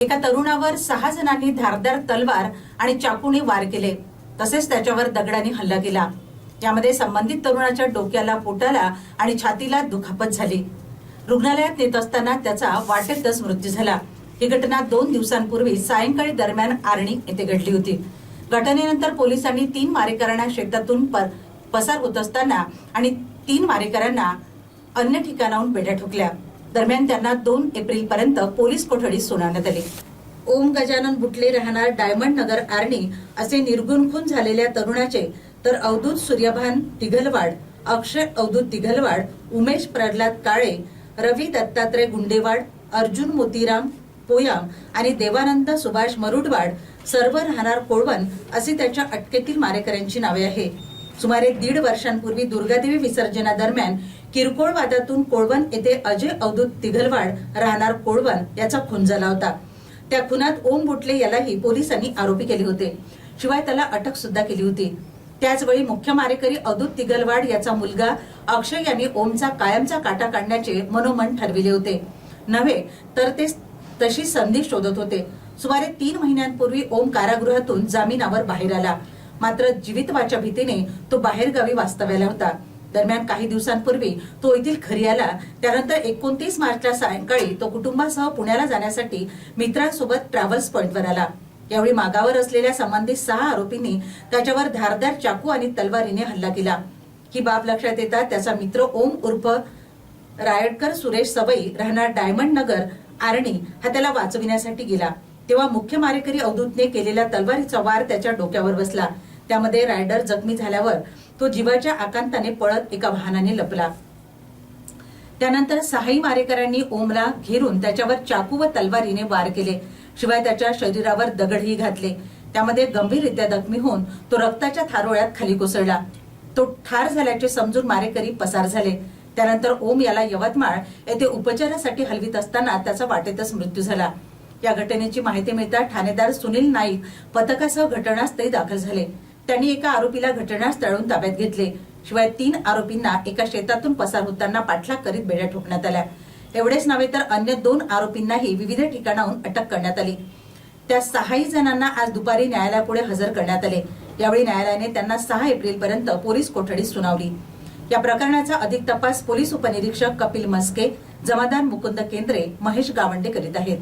एका तरुणावर सहा जणांनी धारदार तलवार आणि चाकूने वार केले. तसेच त्याच्यावर दगडाने हल्ला केला. यामध्ये संबंधित तरुणाच्या डोक्याला पोटाला आणि छातीला दुखापत झाली. रुग्णालयात नेत असताना त्याचा वाटेतच मृत्यू झाला. ही घटना दोन दिवसांपूर्वी सायंकाळी दरम्यान आर्णी येथे घडली होती. घटनेनंतर पोलिसांनी तीन मारेकरांना शेतातून प- पसार होत असताना आणि तीन मारेकरांना अन्य ठिकाणाहून बेड्या ठोकल्या. दरम्यान त्यांना दोन एप्रिल पर्यंत पोलीस कोठडीत सुनावण्यात आली. ओम गजानन बुटले राहणार डायमंड नगर आर्णी असे निर्गुण खून झालेल्या तरुणाचे तर अवधूत सूर्यभान दिघलवाड अक्षय अवधूत दिघलवाड उमेश प्रल्हाद काळे रवी दत्तात्रय गुंडेवाड अर्जुन मोतीराम पोयाम आणि देवानंद सुभाष मरुडवाड सर्व राहणार कोळवण अशी त्याच्या अटकेतील मारेकऱ्यांची नावे आहे. सुमारे दीड वर्षांपूर्वी दुर्गादेवी विसर्जनादरम्यान किरकोळ वादातून कोळवण येथे अजय अवधूत तिघलवाड राहणार कोळवण याचा खून झाला होता. त्या खुनात ओम बुटले यालाही पोलिसांनी आरोपी केले होते. शिवाय त्याला अटक सुद्धा केली होती. त्याचवेळी मुख्य मारेकरी अवधूत तिगलवाड याचा मुलगा अक्षय यांनी ओमचा कायमचा काटा काढण्याचे मनोमन ठरविले होते. नव्हे तर ते तशी संधी शोधत होते. सुमारे तीन महिन्यांपूर्वी ओम कारागृहातून जामिनावर बाहेर आला. मात्र जीवितवाच्या भीतीने तो बाहेरगावी वास्तव्याला होता. दरम्यान काही दिवसांपूर्वी तो येथील घरी आला त्यानंतर एकोणतीस मार्चला सायंकाळी तो कुटुंबासह पुण्याला जाण्यासाठी मित्रांसोबत ट्रॅव्हल्स पॉइंटवर आला. यावेळी मागावर असलेल्या संबंधित सहा आरोपींनी त्याच्यावर धारदार चाकू आणि तलवारीने हल्ला केला. ही बाब लक्षात येता त्याचा मित्र ओम उर्फ रायडकर सुरेश सवई राहणार डायमंड नगर आरणी हा त्याला वाचविण्यासाठी गेला. तेव्हा मुख्य मारेकरी अवधूतने केलेला तलवारीचा वार त्याच्या डोक्यावर बसला. त्यामध्ये रायडर जखमी झाल्यावर तो जीवाच्या आकांताने पळत एका वाहनाने लपला. त्यानंतर सहाही मारेकऱ्यांनी ओमला घेरून त्याच्यावर चाकू व तलवारीने वार केले. शिवाय त्याच्या शरीरावर दगडही घातले. त्यामध्ये गंभीररित्या जखमी होऊन तो रक्ताच्या थारोळ्यात खाली कोसळला. तो ठार झाल्याचे समजून मारेकरी पसार झाले. त्यानंतर ओम याला यवतमाळ येथे उपचारासाठी हलवित असताना त्याचा वाटेतच मृत्यू झाला. या घटनेची माहिती मिळता ठाणेदार सुनील नाईक पथकासह घटनास्थळी दाखल झाले. त्यांनी एका आरोपीला घटनास्थळून ताब्यात घेतले. शिवाय तीन आरोपींना एका शेतातून पसार होताना पाठलाग करीत बेड्या ठोकण्यात आल्या. एवढेच नव्हे तर अन्य दोन आरोपींनाही विविध ठिकाणाहून अटक करण्यात आली. त्या सहाही जणांना आज दुपारी न्यायालयापुढे हजर करण्यात आले. यावेळी न्यायालयाने त्यांना सहा एप्रिल पर्यंत पोलीस कोठडीत सुनावली. या प्रकरणाचा अधिक तपास पोलीस उपनिरीक्षक कपिल मस्के जमादार मुकुंद केंद्रे महेश गावंडे करीत आहेत.